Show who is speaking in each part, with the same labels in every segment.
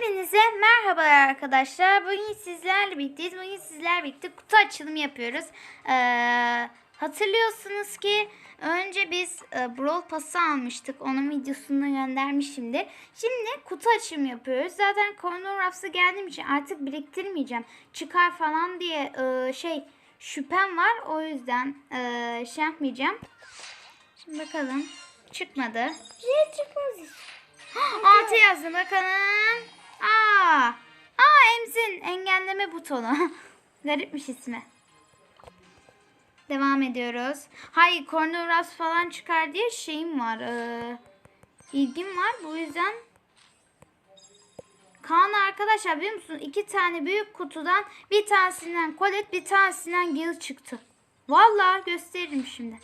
Speaker 1: Hepinize merhabalar arkadaşlar. Bugün sizlerle birlikteyiz. Bugün sizlerle birlikte kutu açılımı yapıyoruz. Ee, hatırlıyorsunuz ki önce biz e, Brawl Pass'ı almıştık. Onun videosunu göndermişimdir. Şimdi kutu açılımı yapıyoruz. Zaten Corner Rafs'a geldiğim için artık biriktirmeyeceğim. Çıkar falan diye e, şey şüphem var. O yüzden e, şey yapmayacağım. Şimdi bakalım. Çıkmadı.
Speaker 2: Şey çıkmaz.
Speaker 1: Altı yazdı bakalım. Aa. Aa Emzin engelleme butonu. Garipmiş ismi. Devam ediyoruz. Hayır Cornelius falan çıkar diye şeyim var. Ee, ilgim var. Bu yüzden Kaan arkadaşlar biliyor musunuz? İki tane büyük kutudan bir tanesinden Colette bir tanesinden Gil çıktı. Vallahi gösteririm şimdi.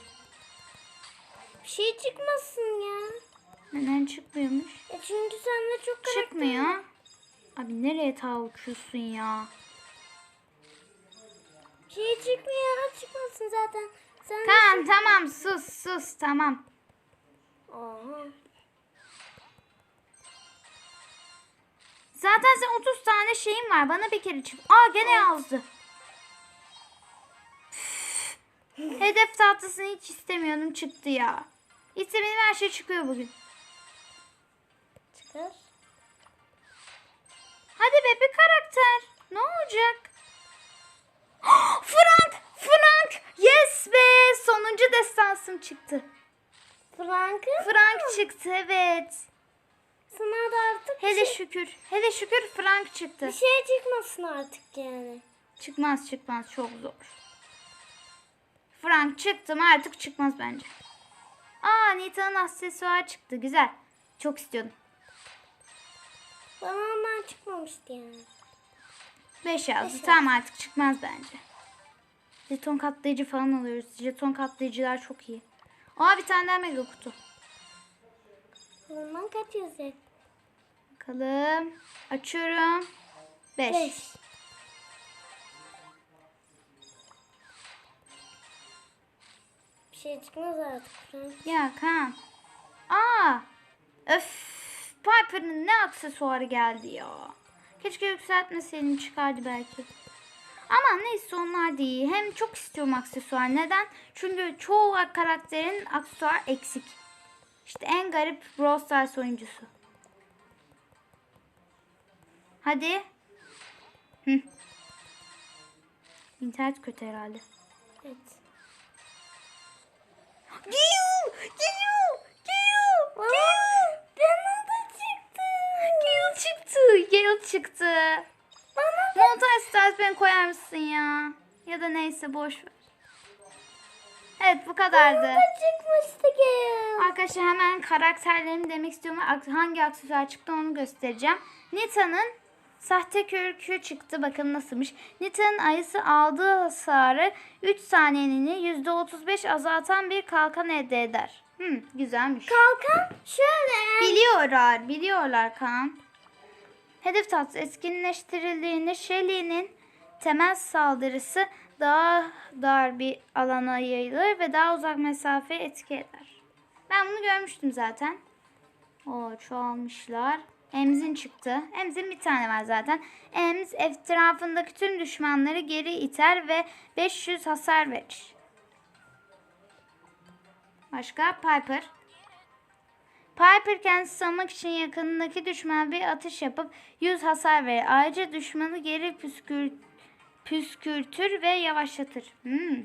Speaker 2: Bir şey çıkmasın ya.
Speaker 1: Neden çıkmıyormuş?
Speaker 2: E çünkü sende çok karakter.
Speaker 1: Çıkmıyor. Abi nereye ta uçuyorsun ya?
Speaker 2: Şey çıkmıyor. Çıkmasın zaten. Sen
Speaker 1: Tamam tamam sus sus tamam.
Speaker 2: Oha.
Speaker 1: Zaten sen 30 tane şeyin var. Bana bir kere çık. Aa gene yazdı. Hedef tahtasını hiç istemiyordum çıktı ya. İstemediğim her şey çıkıyor bugün.
Speaker 2: Çıkar.
Speaker 1: Bir karakter. Ne olacak? Frank! Frank! Yes be! Sonuncu destansım çıktı.
Speaker 2: Frank'ı
Speaker 1: Frank çıktı evet.
Speaker 2: sana da artık
Speaker 1: Hele
Speaker 2: şey,
Speaker 1: şükür. Hele şükür Frank çıktı.
Speaker 2: bir şey çıkmasın artık yani.
Speaker 1: Çıkmaz çıkmaz çok zor. Frank çıktı mı artık çıkmaz bence. Aa Nita'nın aksesuarı çıktı güzel. Çok istiyordum.
Speaker 2: Bana ondan çıkmamıştı yani.
Speaker 1: 5 yazdı
Speaker 2: Beş
Speaker 1: tamam artık çıkmaz bence. Jeton katlayıcı falan alıyoruz. Jeton katlayıcılar çok iyi. Aa bir tane daha mega kutu.
Speaker 2: Ondan kaç yazıyor?
Speaker 1: Bakalım. Açıyorum. 5.
Speaker 2: Beş. Bir şey çıkmaz artık.
Speaker 1: Ya Kaan. Aa. Öf. Piper'ın ne aksesuarı geldi ya. Keşke yükseltmeseydim çıkardı belki. Ama neyse onlar değil. Hem çok istiyorum aksesuar. Neden? Çünkü çoğu karakterin aksesuar eksik. İşte en garip Brawl Stars oyuncusu. Hadi. Hı. İnternet kötü herhalde.
Speaker 2: Evet.
Speaker 1: Giyu! Giyu! Giyu!
Speaker 2: Çıktı.
Speaker 1: Gale çıktı. Gale çıktı.
Speaker 2: Bana
Speaker 1: Montaj istersen koyar mısın ya? Ya da neyse boş ver. Evet bu kadardı.
Speaker 2: da çıkmıştı ki.
Speaker 1: Arkadaşlar hemen karakterlerimi demek istiyorum. Hangi aksesuar çıktı onu göstereceğim. Nita'nın sahte kürkü çıktı. Bakın nasılmış. Nita'nın ayısı aldığı hasarı 3 saniyeliğine %35 azaltan bir kalkan elde eder. Hmm, güzelmiş.
Speaker 2: Kalkan şöyle.
Speaker 1: Biliyorlar, biliyorlar Kaan. Hedef tahtası etkinleştirildiğinde Shelly'nin temel saldırısı daha dar bir alana yayılır ve daha uzak mesafe etki eder. Ben bunu görmüştüm zaten. O çoğalmışlar. Emzin çıktı. Emzin bir tane var zaten. Emz etrafındaki tüm düşmanları geri iter ve 500 hasar verir. Başka Piper. Piper kendisi savunmak için yakınındaki düşmana bir atış yapıp 100 hasar verir. Ayrıca düşmanı geri püskür, püskürtür ve yavaşlatır. Hmm.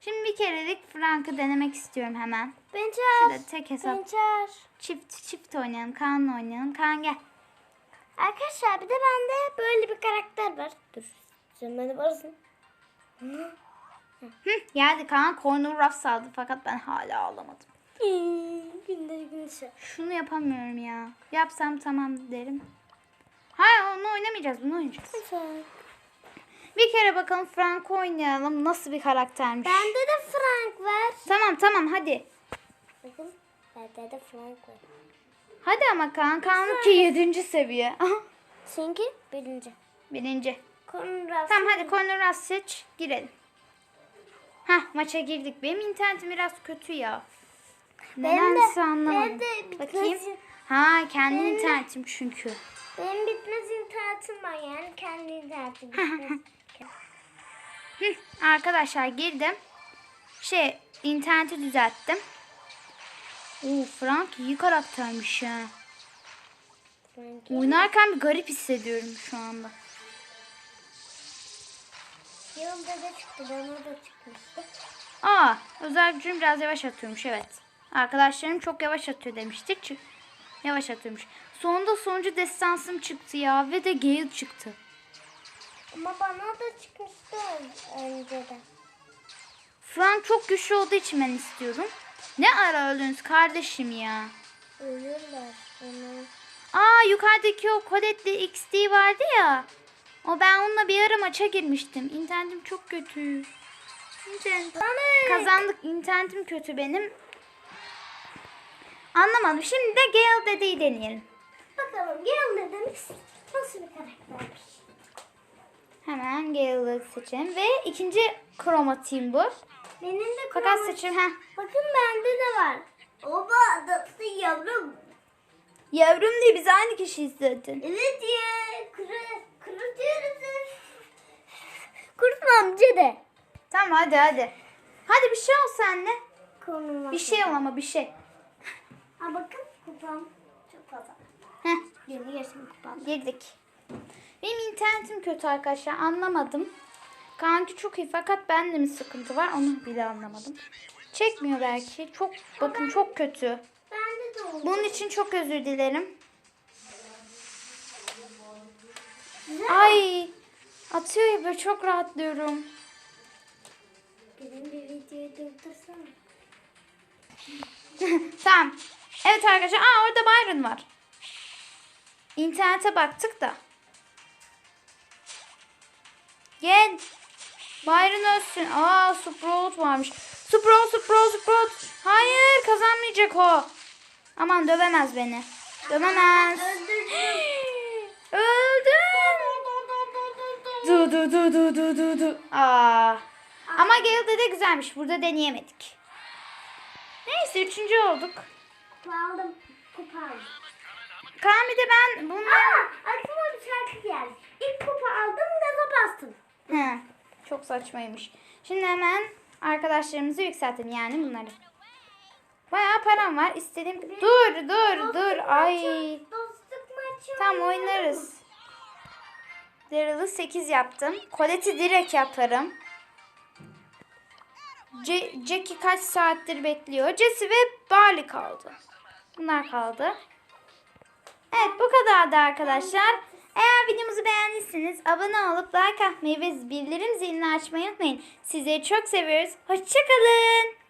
Speaker 1: Şimdi bir kerelik Frank'ı denemek istiyorum hemen.
Speaker 2: Ben çağır.
Speaker 1: Şurada tek hesap.
Speaker 2: Ben çağır.
Speaker 1: Çift çift oynayalım. Kaan'la oynayalım. Kaan gel.
Speaker 2: Arkadaşlar bir de bende böyle bir karakter var. Dur. Sen beni varsın.
Speaker 1: Hı, geldi Kaan. Corner Ruff saldı fakat ben hala alamadım.
Speaker 2: Günleri gün şey.
Speaker 1: Şunu yapamıyorum ya. Yapsam tamam derim. Hayır onu oynamayacağız. Bunu oynayacağız. Bir kere bakalım Frank oynayalım. Nasıl bir karaktermiş.
Speaker 2: Bende de Frank var.
Speaker 1: Tamam tamam hadi.
Speaker 2: Bakın. Bende de Frank var.
Speaker 1: Hadi ama Kaan. Kaan ki 7. seviye.
Speaker 2: Çünkü birinci.
Speaker 1: Birinci.
Speaker 2: Konrad.
Speaker 1: Tamam hadi Rush seç. Girelim. Hah maça girdik. Benim internetim biraz kötü ya. Nedense anlamadım.
Speaker 2: benim de bir
Speaker 1: Bakayım. Ha kendi
Speaker 2: Benim de-
Speaker 1: internetim çünkü.
Speaker 2: Benim bitmez internetim var yani kendi internetim bitmez.
Speaker 1: Arkadaşlar girdim. Şey interneti düzelttim. Oo Frank iyi karaktermiş ya.
Speaker 2: Sanki.
Speaker 1: Oynarken bir garip hissediyorum şu anda.
Speaker 2: Yılda da çıktı bana da çıkmıştı.
Speaker 1: Aa özel gücüm biraz yavaş atıyormuş evet. Arkadaşlarım çok yavaş atıyor demiştik. Çık yavaş atıyormuş. Sonunda sonuncu destansım çıktı ya ve de Gale çıktı.
Speaker 2: Ama bana da çıkmıştı önceden.
Speaker 1: Frank çok güçlü olduğu için ben istiyorum. Ne ara öldünüz kardeşim ya.
Speaker 2: Ölürler. Onu.
Speaker 1: Aa yukarıdaki o Colette'li XD vardı ya. O ben onunla bir ara maça girmiştim. İnternetim çok kötü. İnternet. Kazandık. İnternetim kötü benim. Anlamadım. Şimdi de Gale dedeyi deneyelim.
Speaker 2: Bakalım gel dediniz. Nasıl bir karaktermiş?
Speaker 1: Hemen Gale'ı seçelim. Ve ikinci kromatiğim bu.
Speaker 2: Benim de
Speaker 1: Fakat seçim. Heh.
Speaker 2: Bakın bende de var. Oba adası yavrum.
Speaker 1: Yavrum diye biz aynı kişiyiz zaten.
Speaker 2: Evet ya. Kuru, kurutuyoruz. Kurutma amca de.
Speaker 1: Tamam hadi hadi. Hadi bir şey ol anne.
Speaker 2: Konuma.
Speaker 1: Bir şey ol ama bir şey.
Speaker 2: Ha bakın kupam çok fazla.
Speaker 1: Heh.
Speaker 2: Yeni yaşım kupam.
Speaker 1: Girdik. Benim internetim kötü arkadaşlar anlamadım. Kanki çok iyi fakat bende mi sıkıntı var onu bile anlamadım. Çekmiyor belki. Çok bakın çok kötü.
Speaker 2: Bende de oldu.
Speaker 1: Bunun için çok özür dilerim. Ay atıyor ya böyle çok rahatlıyorum.
Speaker 2: Benim bir videoyu durdursana.
Speaker 1: tamam. Evet arkadaşlar. Aa orada Byron var. İnternete baktık da. Gel. Byron ölsün. Aa Sprout varmış. Sprout, Sprout, Sprout. Hayır kazanmayacak o. Aman dövemez beni. Dövemez. Öldüm. Du du du du du du du. Aa. Ama Gale'de de güzelmiş. Burada deneyemedik. Neyse üçüncü olduk.
Speaker 2: Kupa aldım. Kupa aldım.
Speaker 1: Kaan bir de ben bunlar...
Speaker 2: Aa, aklıma bir şarkı geldi. İlk kupa aldım gaza bastım.
Speaker 1: He, çok saçmaymış. Şimdi hemen arkadaşlarımızı yükseltelim yani bunları. Bayağı param var. İstediğim... Dur dur dur. Ay.
Speaker 2: Dostluk maçı.
Speaker 1: Tam oynarız. Daryl'ı 8 yaptım. Colette'i direkt yaparım. Jackie kaç saattir bekliyor. Jesse ve Barley kaldı. Bunlar kaldı. Evet bu kadardı arkadaşlar. Eğer videomuzu beğendiyseniz abone olup like atmayı ve bildirim zilini açmayı unutmayın. Sizleri çok seviyoruz. Hoşçakalın.